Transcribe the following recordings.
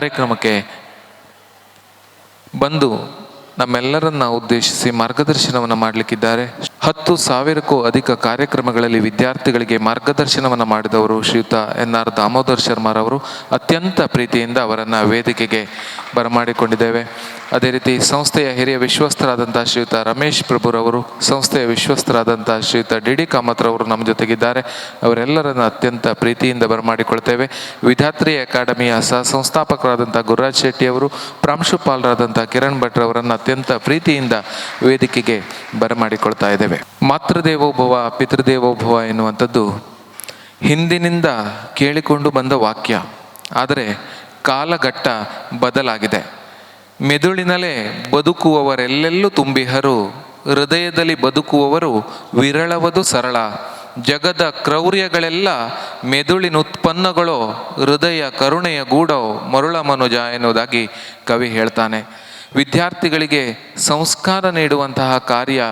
ಕಾರ್ಯಕ್ರಮಕ್ಕೆ ಬಂದು ನಮ್ಮೆಲ್ಲರನ್ನ ಉದ್ದೇಶಿಸಿ ಮಾರ್ಗದರ್ಶನವನ್ನು ಮಾಡಲಿಕ್ಕಿದ್ದಾರೆ. ಹತ್ತು ಸಾವಿರಕ್ಕೂ ಅಧಿಕ ಕಾರ್ಯಕ್ರಮಗಳಲ್ಲಿ ವಿದ್ಯಾರ್ಥಿಗಳಿಗೆ ಮಾರ್ಗದರ್ಶನವನ್ನು ಮಾಡಿದವರು ಶ್ರೀಯುತ ಎನ್ ಆರ್ ದಾಮೋದರ್ ಶರ್ಮಾರವರು ಅತ್ಯಂತ ಪ್ರೀತಿಯಿಂದ ಅವರನ್ನು ವೇದಿಕೆಗೆ ಬರಮಾಡಿಕೊಂಡಿದ್ದೇವೆ. ಅದೇ ರೀತಿ ಸಂಸ್ಥೆಯ ಹಿರಿಯ ವಿಶ್ವಸ್ತರಾದಂಥ ಶ್ರೀಯುತ ರಮೇಶ್ ಪ್ರಭುರವರು, ಸಂಸ್ಥೆಯ ವಿಶ್ವಸ್ತರಾದಂಥ ಶ್ರೀಯುತ ಡಿ ಡಿ ಕಾಮತ್ರವರು ನಮ್ಮ ಜೊತೆಗಿದ್ದಾರೆ. ಅವರೆಲ್ಲರನ್ನು ಅತ್ಯಂತ ಪ್ರೀತಿಯಿಂದ ಬರಮಾಡಿಕೊಳ್ತೇವೆ. ವಿಧಾತ್ರಿ ಅಕಾಡೆಮಿಯ ಸಹ ಸಂಸ್ಥಾಪಕರಾದಂಥ ಗುರುರಾಜ್ ಶೆಟ್ಟಿ ಅವರು ಪ್ರಾಂಶುಪಾಲರಾದಂಥ ಕಿರಣ್ ಭಟ್ ಅವರನ್ನು ಅತ್ಯಂತ ಪ್ರೀತಿಯಿಂದ ವೇದಿಕೆಗೆ ಬರಮಾಡಿಕೊಳ್ತಾ ಇದ್ದೇವೆ. ಮಾತೃದೇವೋಭವ, ಪಿತೃದೇವೋಭವ ಎನ್ನುವಂಥದ್ದು ಹಿಂದಿನಿಂದ ಕೇಳಿಕೊಂಡು ಬಂದ ವಾಕ್ಯ. ಆದರೆ ಕಾಲಘಟ್ಟ ಬದಲಾಗಿದೆ. ಮೆದುಳಿನಲ್ಲೇ ಬದುಕುವವರೆಲ್ಲೆಲ್ಲೂ ತುಂಬಿಹರು, ಹೃದಯದಲ್ಲಿ ಬದುಕುವವರು ವಿರಳವದು ಸರಳ. ಜಗದ ಕ್ರೌರ್ಯಗಳೆಲ್ಲ ಮೆದುಳಿನ ಉತ್ಪನ್ನಗಳೋ, ಹೃದಯ ಕರುಣೆಯ ಗೂಡೋ ಮರುಳ ಮನುಜ ಎನ್ನುವುದಾಗಿ ಕವಿ ಹೇಳ್ತಾನೆ. ವಿದ್ಯಾರ್ಥಿಗಳಿಗೆ ಸಂಸ್ಕಾರ ನೀಡುವಂತಹ ಕಾರ್ಯ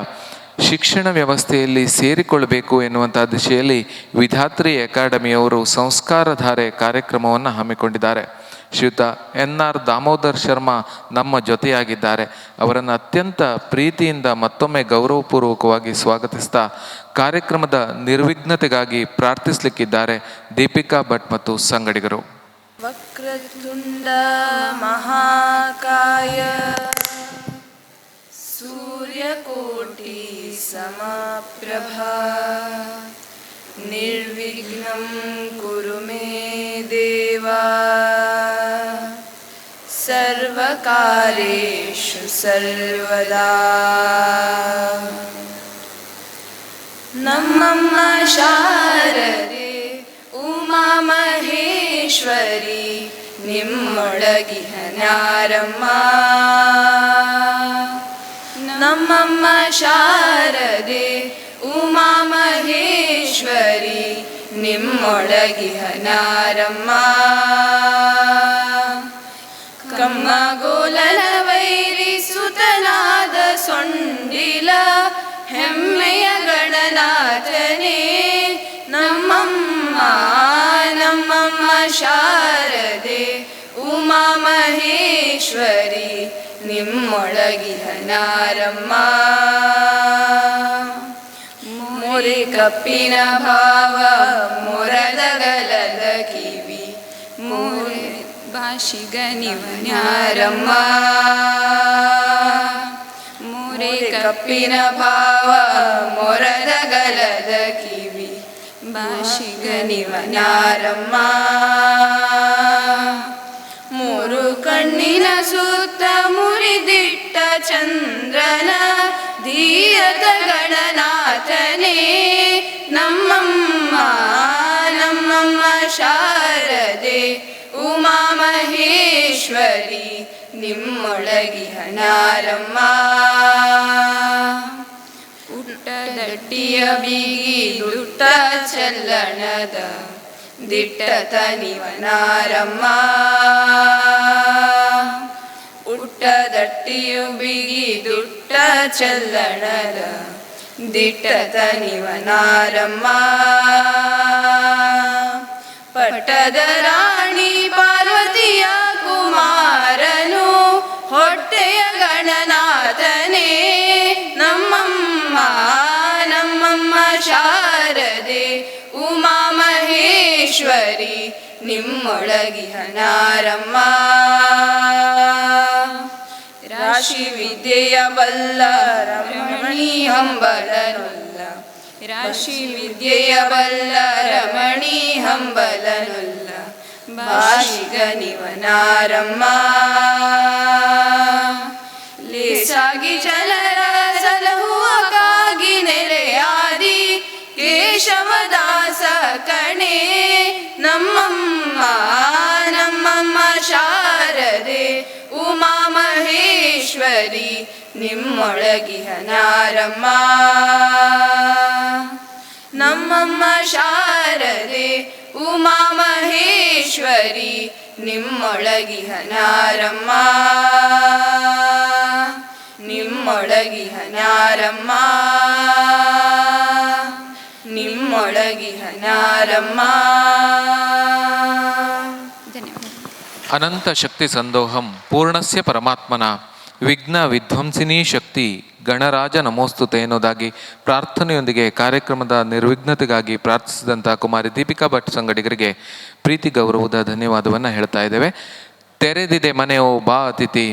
ಶಿಕ್ಷಣ ವ್ಯವಸ್ಥೆಯಲ್ಲಿ ಸೇರಿಕೊಳ್ಳಬೇಕು ಎನ್ನುವಂಥ ದಿಶೆಯಲ್ಲಿ ವಿಧಾತ್ರಿ ಅಕಾಡೆಮಿಯವರು ಸಂಸ್ಕಾರಧಾರೆ ಕಾರ್ಯಕ್ರಮವನ್ನು ಹಮ್ಮಿಕೊಂಡಿದ್ದಾರೆ. ಶ್ರೀಯುತ ಎನ್ ಆರ್ ದಾಮೋದರ್ ಶರ್ಮಾ ನಮ್ಮ ಜೊತೆಯಾಗಿದ್ದಾರೆ ಅವರನ್ನು ಅತ್ಯಂತ ಪ್ರೀತಿಯಿಂದ ಮತ್ತೊಮ್ಮೆ ಗೌರವಪೂರ್ವಕವಾಗಿ ಸ್ವಾಗತಿಸ್ತಾ ಕಾರ್ಯಕ್ರಮದ ನಿರ್ವಿಘ್ನತೆಗಾಗಿ ಪ್ರಾರ್ಥಿಸಲಿಕ್ಕಿದ್ದಾರೆ ದೀಪಿಕಾ ಭಟ್ ಮತ್ತು ಸಂಗಡಿಗರು वक्रतुण्ड महाकाय सूर्यकोटि समप्रभा निर्विघ्नं कुरु मे देवा सर्वकारेषु सर्वदा। नमम शारदे उमा महेश्वरी निम्मगिहनारम्मा नमम शारदे उमा महेश्वरी निम्मगिहनारम्मा ಗಣನಾಥನೇ ನಮ್ಮಮ್ಮ ನಮ್ಮಮ್ಮ ಶಾರದೆ ಉಮಾ ಮಹೇಶ್ವರಿ ನಿಮ್ಮೊಳಗಿಹ ನಾರಮ್ಮ ಮೊರೆ ಕಪ್ಪಿನ ಭಾವ ಮೊರದಗಲದ ಕಿವಿ ಮೋರೆ ಭಾಷಿಗನಿವನ್ಯಾರಮ್ಮ ಮೂರೆ ಕಪ್ಪಿನ ಭಾವ, ಮೊರದ ಗಲದ ಕಿವಿ ಭಾಷಿಗನಿವನ್ಯಾರಮ್ಮ ಮೂರು ಕಣ್ಣಿನ ಸುತ್ತ ಮುರಿದಿಟ್ಟ ಚಂದ್ರನ ಧೀಯತ ಗಣನಾಥನೇ, ನಮ್ಮಮ್ಮ ನಮ್ಮಮ್ಮ ಶಾರದೆ ಉಮಾ ಮಹೇಶ್ವರಿ. ನಿಮ್ಮೊಳಗಿಹ ನಾರಮ್ಮ. ಉಟ್ಟದಟ್ಟಿಯ ಬೀಗಿ ದುಟ್ಟ ಚಲ್ಲಣದ ದಿಟ್ಟ ತನಿವನಾರಮ್ಮ ಉಟ್ಟದಟ್ಟಿಯು ಬಿಗಿ ದುಟ್ಟ ಚಲ್ಲಣದ ದಿಟ್ಟ ತನಿವನಾರಮ್ಮ ಮಹೇಶ್ವರಿ ನಿಮ್ಮೊಳಗಿಹ ನಾರಮ್ಮ ರಾಶಿ ವಿದ್ಯೆಯ ಬಲ್ಲ ರಮಣಿ ಹಂಬಲನುಲ್ಲ. ರಾಶಿ ವಿದ್ಯೆಯ ಬಲ್ಲ ರಮಣಿ ಹಂಬಲನುಲ್ಲ. ಭಾಷಿಗ ನಿವನಾರಮ್ಮ. ಲೇಸಾಗಿ ಜನರ ಸಲಹುವ ಕಾಗಿ ನೆರೆಯಾದಿ ಕೇಶವದಾಸ ಕಣೆ. ನಮ್ಮಮ್ಮ ನಮ್ಮಮ್ಮ ಶಾರದೆ ಉಮಾ ಮಹೇಶ್ವರಿ ನಿಮ್ಮೊಳಗಿಹನಾರಮ್ಮ. ನಮ್ಮಮ್ಮ ಶಾರದೆ ಉಮಾ ಮಹೇಶ್ವರಿ ನಿಮ್ಮೊಳಗಿಹ ನಾರಮ್ಮ ಅನಂತ ಶಕ್ತಿ ಸಂದೋಹಂ ಪೂರ್ಣಸ್ಯ ಪರಮಾತ್ಮನ. ವಿಘ್ನ ವಿಧ್ವಂಸಿನಿ ಶಕ್ತಿ ಗಣರಾಜ ನಮೋಸ್ತುತೆ ಎನ್ನುವುದಾಗಿ ಪ್ರಾರ್ಥನೆಯೊಂದಿಗೆ ಕಾರ್ಯಕ್ರಮದ ನಿರ್ವಿಘ್ನತೆಗಾಗಿ ಪ್ರಾರ್ಥಿಸಿದಂಥ ಕುಮಾರಿ ದೀಪಿಕಾ ಭಟ್ ಸಂಗಡಿಗರಿಗೆ ಪ್ರೀತಿ ಗೌರವದ ಧನ್ಯವಾದವನ್ನು ಹೇಳ್ತಾ ಇದ್ದೇವೆ. ತೆರೆದಿದೆ ಮನೆಯೋ ಬಾ ಅತಿಥಿ,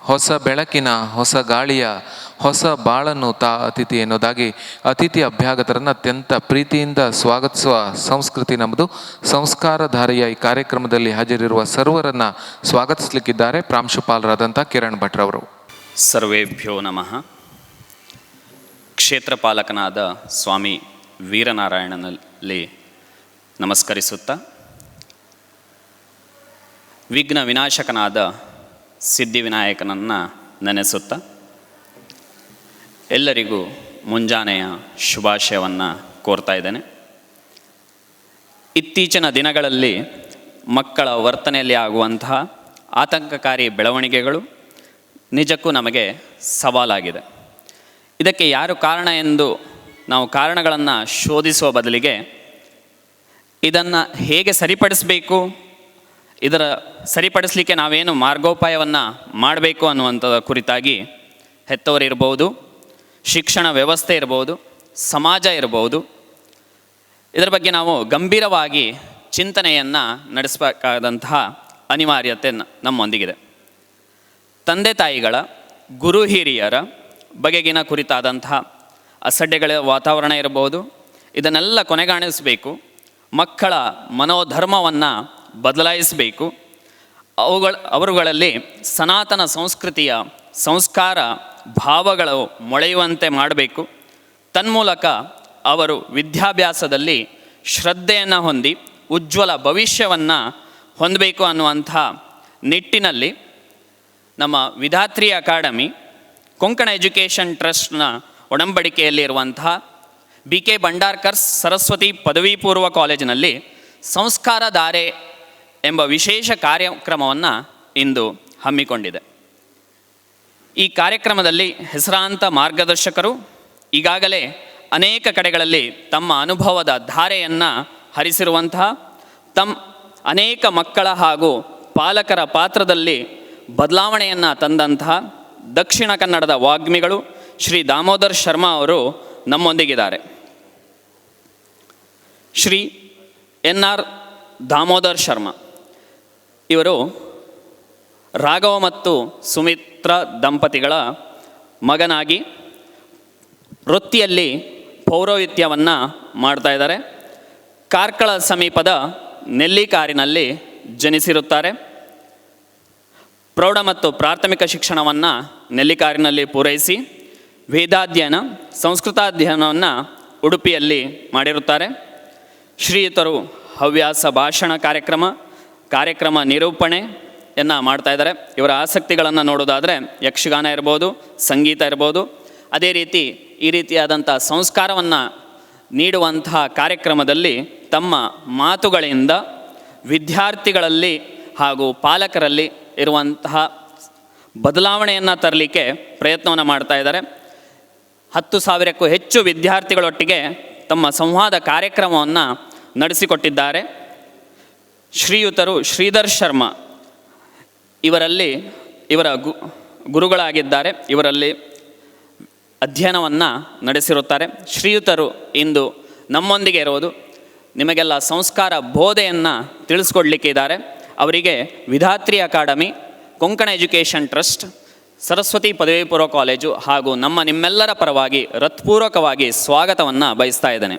ಹೊಸ ಬೆಳಕಿನ ಹೊಸ ಗಾಳಿಯ ಹೊಸ ಬಾಳನ್ನು ತಾ ಅತಿಥಿ ಎನ್ನುವುದಾಗಿ ಅತಿಥಿ ಅಭ್ಯಾಗತರನ್ನು ಅತ್ಯಂತ ಪ್ರೀತಿಯಿಂದ ಸ್ವಾಗತಿಸುವ ಸಂಸ್ಕೃತಿ ನಮ್ಮದು. ಸಂಸ್ಕಾರಧಾರಿಯ ಈ ಕಾರ್ಯಕ್ರಮದಲ್ಲಿ ಹಾಜರಿರುವ ಸರ್ವರನ್ನ ಸ್ವಾಗತಿಸಲಿಕ್ಕಿದ್ದಾರೆ ಪ್ರಾಂಶುಪಾಲರಾದಂಥ ಕಿರಣ್ ಭಟ್ರವರು ಸರ್ವೇಭ್ಯೋ ನಮಃ. ಕ್ಷೇತ್ರಪಾಲಕನಾದ ಸ್ವಾಮಿ ವೀರನಾರಾಯಣನಲ್ಲಿ ನಮಸ್ಕರಿಸುತ್ತಾ, ವಿಘ್ನ ವಿನಾಶಕನಾದ ಸಿದ್ಧಿವಿನಾಯಕನನ್ನು ನೆನೆಸುತ್ತಾ ಎಲ್ಲರಿಗೂ ಮುಂಜಾನೆಯ ಶುಭಾಶಯವನ್ನು ಕೋರ್ತಾ ಇದ್ದೇನೆ. ಇತ್ತೀಚಿನ ದಿನಗಳಲ್ಲಿ ಮಕ್ಕಳ ವರ್ತನೆಯಲ್ಲಿ ಆಗುವಂತಹ ಆತಂಕಕಾರಿ ಬೆಳವಣಿಗೆಗಳು ನಿಜಕ್ಕೂ ನಮಗೆ ಸವಾಲಾಗಿದೆ. ಇದಕ್ಕೆ ಯಾರು ಕಾರಣ ಎಂದು ನಾವು ಕಾರಣಗಳನ್ನು ಶೋಧಿಸುವ ಬದಲಿಗೆ ಇದನ್ನು ಹೇಗೆ ಸರಿಪಡಿಸಬೇಕು, ಇದರ ಸರಿಪಡಿಸಲಿಕ್ಕೆ ನಾವೇನು ಮಾರ್ಗೋಪಾಯವನ್ನು ಮಾಡಬೇಕು ಅನ್ನುವಂಥದ ಕುರಿತಾಗಿ ಹೆತ್ತವರಿರ್ಬೋದು. ಶಿಕ್ಷಣ ವ್ಯವಸ್ಥೆ ಇರ್ಬೋದು, ಸಮಾಜ ಇರ್ಬೋದು. ಇದರ ಬಗ್ಗೆ ನಾವು ಗಂಭೀರವಾಗಿ ಚಿಂತನೆಯನ್ನು ನಡೆಸಬೇಕಾದಂತಹ ಅನಿವಾರ್ಯತೆ ನಮ್ಮೊಂದಿಗಿದೆ. ತಂದೆ ತಾಯಿಗಳ, ಗುರು ಹಿರಿಯರ ಬಗೆಗಿನ ಕುರಿತಾದಂತಹ ಅಸಡ್ಡೆಗಳ ವಾತಾವರಣ ಇರಬಹುದು ಇದನ್ನೆಲ್ಲ ಕೊನೆಗಾಣಿಸಬೇಕು, ಮಕ್ಕಳ ಮನೋಧರ್ಮವನ್ನು ಬದಲಾಯಿಸಬೇಕು, ಅವುಗಳ, ಅವರುಗಳಲ್ಲಿ ಸನಾತನ ಸಂಸ್ಕೃತಿಯ ಸಂಸ್ಕಾರ ಭಾವಗಳು ಮೊಳೆಯುವಂತೆ ಮಾಡಬೇಕು. ತನ್ಮೂಲಕ ಅವರು ವಿದ್ಯಾಭ್ಯಾಸದಲ್ಲಿ ಶ್ರದ್ಧೆಯನ್ನು ಹೊಂದಿ ಉಜ್ವಲ ಭವಿಷ್ಯವನ್ನು ಹೊಂದಬೇಕು ಅನ್ನುವಂಥ ನಿಟ್ಟಿನಲ್ಲಿ ನಮ್ಮ ವಿಧಾತ್ರಿ ಅಕಾಡೆಮಿ, ಕೊಂಕಣ ಎಜುಕೇಷನ್ ಟ್ರಸ್ಟ್ನ ಒಡಂಬಡಿಕೆಯಲ್ಲಿರುವಂತಹ ಬಿ ಕೆ ಭಂಡಾರ್ಕರ್ ಸರಸ್ವತಿ ಪದವಿ ಪೂರ್ವ ಕಾಲೇಜಿನಲ್ಲಿ ಸಂಸ್ಕಾರ ಧಾರೆ ಎಂಬ ವಿಶೇಷ ಕಾರ್ಯಕ್ರಮವನ್ನು ಇಂದು ಹಮ್ಮಿಕೊಂಡಿದೆ. ಈ ಕಾರ್ಯಕ್ರಮದಲ್ಲಿ ಹೆಸರಾಂತ ಮಾರ್ಗದರ್ಶಕರು ಈಗಾಗಲೇ ಅನೇಕ ಕಡೆಗಳಲ್ಲಿ ತಮ್ಮ ಅನುಭವದ ಧಾರೆಯನ್ನು ಹರಿಸಿರುವಂತಹ ತಮ್ಮ ಅನೇಕ ಮಕ್ಕಳ ಹಾಗೂ ಪಾಲಕರ ಪಾತ್ರದಲ್ಲಿ ಬದಲಾವಣೆಯನ್ನು ತಂದಂತಹ ದಕ್ಷಿಣ ಕನ್ನಡದ ವಾಗ್ಮಿಗಳು ಶ್ರೀ ದಾಮೋದರ್ ಶರ್ಮಾ ಅವರು ನಮ್ಮೊಂದಿಗಿದ್ದಾರೆ. ಶ್ರೀ ಎನ್ ಆರ್ ದಾಮೋದರ್ ಶರ್ಮಾ ಇವರು ರಾಘವ ಮತ್ತು ಸುಮಿತ್ರ ದಂಪತಿಗಳ ಮಗನಾಗಿ ವೃತ್ತಿಯಲ್ಲಿ ಪೌರೋಹಿತ್ಯವನ್ನು ಮಾಡ್ತಾ ಇದ್ದಾರೆ. ಕಾರ್ಕಳ ಸಮೀಪದ ನೆಲ್ಲಿಕಾರಿನಲ್ಲಿ ಜನಿಸಿರುತ್ತಾರೆ. ಪ್ರೌಢ ಮತ್ತು ಪ್ರಾಥಮಿಕ ಶಿಕ್ಷಣವನ್ನು ನೆಲ್ಲಿಕಾರಿನಲ್ಲಿ ಪೂರೈಸಿ ವೇದಾಧ್ಯಯನ, ಸಂಸ್ಕೃತಾಧ್ಯಯನವನ್ನು ಉಡುಪಿಯಲ್ಲಿ ಮಾಡಿರುತ್ತಾರೆ. ಶ್ರೀಯುತರು ಹವ್ಯಾಸ ಭಾಷಣ ಕಾರ್ಯಕ್ರಮ ಕಾರ್ಯಕ್ರಮ ನಿರೂಪಣೆಯನ್ನು ಮಾಡ್ತಾ ಇದ್ದಾರೆ. ಇವರ ಆಸಕ್ತಿಗಳನ್ನು ನೋಡೋದಾದರೆ ಯಕ್ಷಗಾನ ಇರ್ಬೋದು, ಸಂಗೀತ ಇರ್ಬೋದು. ಅದೇ ರೀತಿ ಈ ರೀತಿಯಾದಂಥ ಸಂಸ್ಕಾರವನ್ನು ನೀಡುವಂತಹ ಕಾರ್ಯಕ್ರಮದಲ್ಲಿ ತಮ್ಮ ಮಾತುಗಳಿಂದ ವಿದ್ಯಾರ್ಥಿಗಳಲ್ಲಿ ಹಾಗೂ ಪಾಲಕರಲ್ಲಿ ಇರುವಂತಹ ಬದಲಾವಣೆಯನ್ನು ತರಲಿಕ್ಕೆ ಪ್ರಯತ್ನವನ್ನು ಮಾಡ್ತಾ ಇದ್ದಾರೆ. ಹತ್ತು ಸಾವಿರಕ್ಕೂ ಹೆಚ್ಚು ವಿದ್ಯಾರ್ಥಿಗಳೊಟ್ಟಿಗೆ ತಮ್ಮ ಸಂವಾದ ಕಾರ್ಯಕ್ರಮವನ್ನು ನಡೆಸಿಕೊಟ್ಟಿದ್ದಾರೆ. ಶ್ರೀಯುತರು ಶ್ರೀಧರ್ ಶರ್ಮಾ. ಇವರಲ್ಲಿ ಇವರ ಗು, ಗುರುಗಳಾಗಿದ್ದಾರೆ. ಇವರಲ್ಲಿ ಅಧ್ಯಯನವನ್ನು ನಡೆಸಿರುತ್ತಾರೆ. ಶ್ರೀಯುತರು ಇಂದು ನಮ್ಮೊಂದಿಗೆ ಇರುವುದು. ನಿಮಗೆಲ್ಲ ಸಂಸ್ಕಾರ ಬೋಧೆಯನ್ನು ತಿಳಿಸ್ಕೊಡ್ಲಿಕ್ಕಿದ್ದಾರೆ. ಅವರಿಗೆ Vidhatri academy, Konkan education trust, Saraswati ಪದವಿ ಪೂರ್ವ ಕಾಲೇಜು ಹಾಗೂ ನಮ್ಮ ನಿಮ್ಮೆಲ್ಲರ ಪರವಾಗಿ ಹೃತ್ಪೂರ್ವಕವಾಗಿ ಸ್ವಾಗತವನ್ನು ಬಯಸ್ತಾ ಇದ್ದೇನೆ.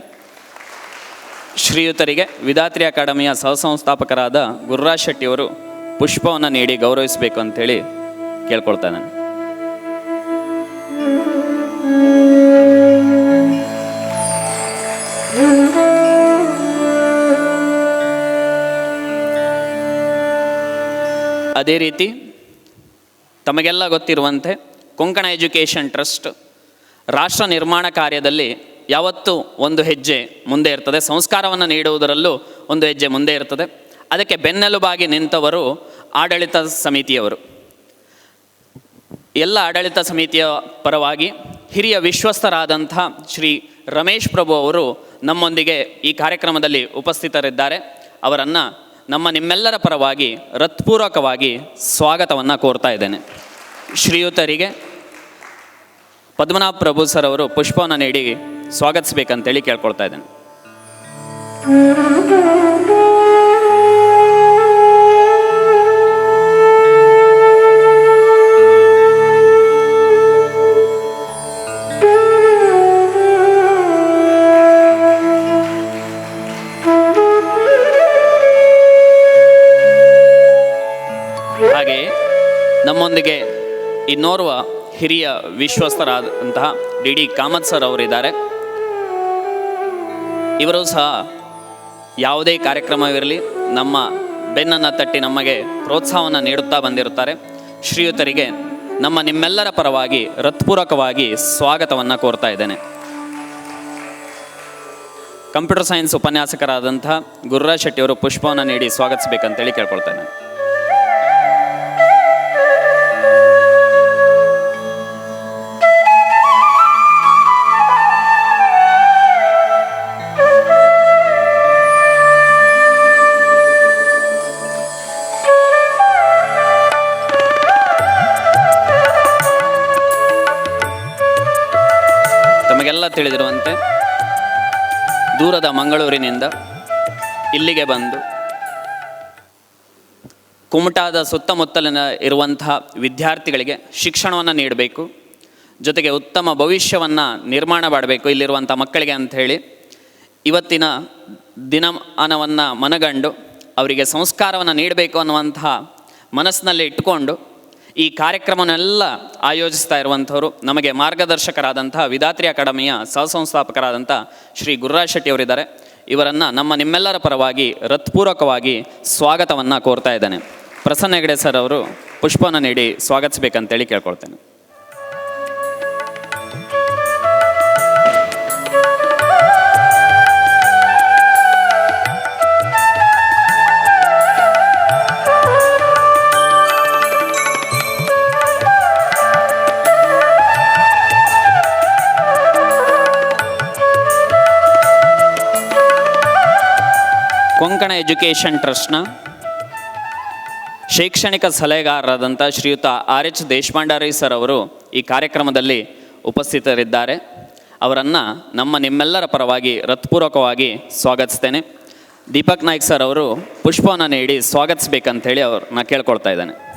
ಶ್ರೀಯುತರಿಗೆ ವಿಧಾತ್ರಿ ಅಕಾಡೆಮಿಯ ಸಹಸಂಸ್ಥಾಪಕರಾದ ಗುರುರಾಜ್ ಶೆಟ್ಟಿಯವರು ಪುಷ್ಪವನ್ನು ನೀಡಿ ಗೌರವಿಸಬೇಕು ಅಂತೇಳಿ ಕೇಳ್ಕೊಳ್ತಾ ನಾನು ಅದೇ ರೀತಿ ತಮಗೆಲ್ಲ ಗೊತ್ತಿರುವಂತೆ ಕೊಂಕಣ ಎಜುಕೇಷನ್ ಟ್ರಸ್ಟ್ ರಾಷ್ಟ್ರ ನಿರ್ಮಾಣ ಕಾರ್ಯದಲ್ಲಿ ಯಾವತ್ತೂ ಒಂದು ಹೆಜ್ಜೆ ಮುಂದೆ ಇರ್ತದೆ. ಸಂಸ್ಕಾರವನ್ನು ನೀಡುವುದರಲ್ಲೂ ಒಂದು ಹೆಜ್ಜೆ ಮುಂದೆ ಇರ್ತದೆ. ಅದಕ್ಕೆ ಬೆನ್ನೆಲುಬಾಗಿ ನಿಂತವರು ಆಡಳಿತ ಸಮಿತಿಯವರು. ಎಲ್ಲ ಆಡಳಿತ ಸಮಿತಿಯ ಪರವಾಗಿ ಹಿರಿಯ ವಿಶ್ವಸ್ತರಾದಂಥ ಶ್ರೀ ರಮೇಶ್ ಪ್ರಭು ಅವರು ನಮ್ಮೊಂದಿಗೆ ಈ ಕಾರ್ಯಕ್ರಮದಲ್ಲಿ ಉಪಸ್ಥಿತರಿದ್ದಾರೆ. ಅವರನ್ನು ನಮ್ಮ ನಿಮ್ಮೆಲ್ಲರ ಪರವಾಗಿ ಹೃತ್ಪೂರ್ವಕವಾಗಿ ಸ್ವಾಗತವನ್ನು ಕೋರ್ತಾ ಇದ್ದೇನೆ. ಶ್ರೀಯುತರಿಗೆ ಪದ್ಮನಾಭ ಪ್ರಭು ಸರ್ ಅವರು ಪುಷ್ಪವನ್ನು ನೀಡಿ ಸ್ವಾಗತಿಸ್ಬೇಕಂತೇಳಿ ಕೇಳ್ಕೊಳ್ತಾ ಇದ್ದೇನೆ. ಇನ್ನೋರ್ವ ಹಿರಿಯ ವಿಶ್ವಸ್ತರಾದಂತಹ ಡಿ ಡಿ ಕಾಮತ್ ಸರ್ ಅವರಿದ್ದಾರೆ. ಇವರು ಸಹ ಯಾವುದೇ ಕಾರ್ಯಕ್ರಮವಿರಲಿ, ನಮ್ಮ ಬೆನ್ನನ್ನು ತಟ್ಟಿ ನಮಗೆ ಪ್ರೋತ್ಸಾಹವನ್ನು ನೀಡುತ್ತಾ ಬಂದಿರುತ್ತಾರೆ. ಶ್ರೀಯುತರಿಗೆ ನಮ್ಮ ನಿಮ್ಮೆಲ್ಲರ ಪರವಾಗಿ ಹೃತ್ಪೂರ್ವಕವಾಗಿ ಸ್ವಾಗತವನ್ನು ಕೋರ್ತಾ ಇದ್ದೇನೆ. ಕಂಪ್ಯೂಟರ್ ಸೈನ್ಸ್ ಉಪನ್ಯಾಸಕರಾದಂತಹ ಗುರುರಾಜ್ ಶೆಟ್ಟಿ ಅವರು ಪುಷ್ಪವನ್ನು ನೀಡಿ ಸ್ವಾಗತಿಸಬೇಕಂತೇಳಿ ಕೇಳ್ಕೊಳ್ತೇನೆ. ದೂರದ ಮಂಗಳೂರಿನಿಂದ ಇಲ್ಲಿಗೆ ಬಂದು ಕುಮಟಾದ ಸುತ್ತಮುತ್ತಲಿನ ಇರುವಂತಹ ವಿದ್ಯಾರ್ಥಿಗಳಿಗೆ ಶಿಕ್ಷಣವನ್ನು ನೀಡಬೇಕು, ಜೊತೆಗೆ ಉತ್ತಮ ಭವಿಷ್ಯವನ್ನು ನಿರ್ಮಾಣ ಮಾಡಬೇಕು ಇಲ್ಲಿರುವಂಥ ಮಕ್ಕಳಿಗೆ ಅಂತ ಹೇಳಿ ಇವತ್ತಿನ ದಿನಮಾನವನ್ನು ಮನಗಂಡು ಅವರಿಗೆ ಸಂಸ್ಕಾರವನ್ನು ನೀಡಬೇಕು ಅನ್ನುವಂತಹ ಮನಸ್ಸಿನಲ್ಲಿ ಇಟ್ಕೊಂಡು ಈ ಕಾರ್ಯಕ್ರಮನೆಲ್ಲ ಆಯೋಜಿಸ್ತಾ ಇರುವಂಥವರು ನಮಗೆ ಮಾರ್ಗದರ್ಶಕರಾದಂಥ ವಿಧಾತ್ರಿ ಅಕಾಡೆಮಿಯ ಸಹಸಂಸ್ಥಾಪಕರಾದಂಥ ಶ್ರೀ ಗುರುರಾಜ್ ಶೆಟ್ಟಿ ಅವರಿದ್ದಾರೆ. ಇವರನ್ನು ನಮ್ಮ ನಿಮ್ಮೆಲ್ಲರ ಪರವಾಗಿ ಹೃತ್ಪೂರ್ವಕವಾಗಿ ಸ್ವಾಗತವನ್ನು ಕೋರ್ತಾ ಇದ್ದೇನೆ. ಪ್ರಸನ್ನ ಹೆಗಡೆ ಸರ್ ಅವರು ಪುಷ್ಪನ ನೀಡಿ ಸ್ವಾಗತಿಸಬೇಕಂತೇಳಿ ಕೇಳ್ಕೊಳ್ತೇನೆ. ಎಜುಕೇಷನ್ ಟ್ರಸ್ಟ್ನ ಶೈಕ್ಷಣಿಕ ಸಲಹೆಗಾರರಾದಂಥ ಶ್ರೀಯುತ ಆರ್ ಎಚ್ ದೇಶಪಾಂಡಾರಿ ಸರ್ ಅವರು ಈ ಕಾರ್ಯಕ್ರಮದಲ್ಲಿ ಉಪಸ್ಥಿತರಿದ್ದಾರೆ. ಅವರನ್ನು ನಮ್ಮ ನಿಮ್ಮೆಲ್ಲರ ಪರವಾಗಿ ಹೃತ್ಪೂರ್ವಕವಾಗಿ ಸ್ವಾಗತಿಸ್ತೇನೆ. ದೀಪಕ್ ನಾಯ್ಕ್ ಸರ್ ಅವರು ಪುಷ್ಪವನ್ನು ನೀಡಿ ಸ್ವಾಗತಿಸ್ಬೇಕಂತೇಳಿ ಅವ್ರನ್ನ ಕೇಳ್ಕೊಳ್ತಾ ಇದ್ದಾನೆ.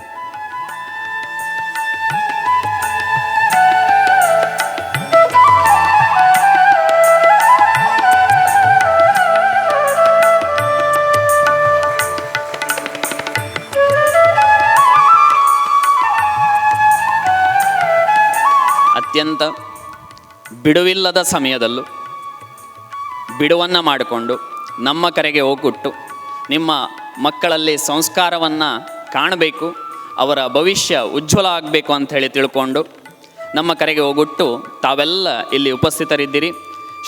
ಬಿಡುವಿಲ್ಲದ ಸಮಯದಲ್ಲೂ ಬಿಡುವನ್ನು ಮಾಡಿಕೊಂಡು ನಮ್ಮ ಕರೆಗೆ ಹೋಗುಟ್ಟು ನಿಮ್ಮ ಮಕ್ಕಳಲ್ಲಿ ಸಂಸ್ಕಾರವನ್ನು ಕಾಣಬೇಕು, ಅವರ ಭವಿಷ್ಯ ಉಜ್ವಲ ಆಗಬೇಕು ಅಂಥೇಳಿ ತಿಳ್ಕೊಂಡು ನಮ್ಮ ಕರೆಗೆ ಹೋಗುಟ್ಟು ತಾವೆಲ್ಲ ಇಲ್ಲಿ ಉಪಸ್ಥಿತರಿದ್ದೀರಿ.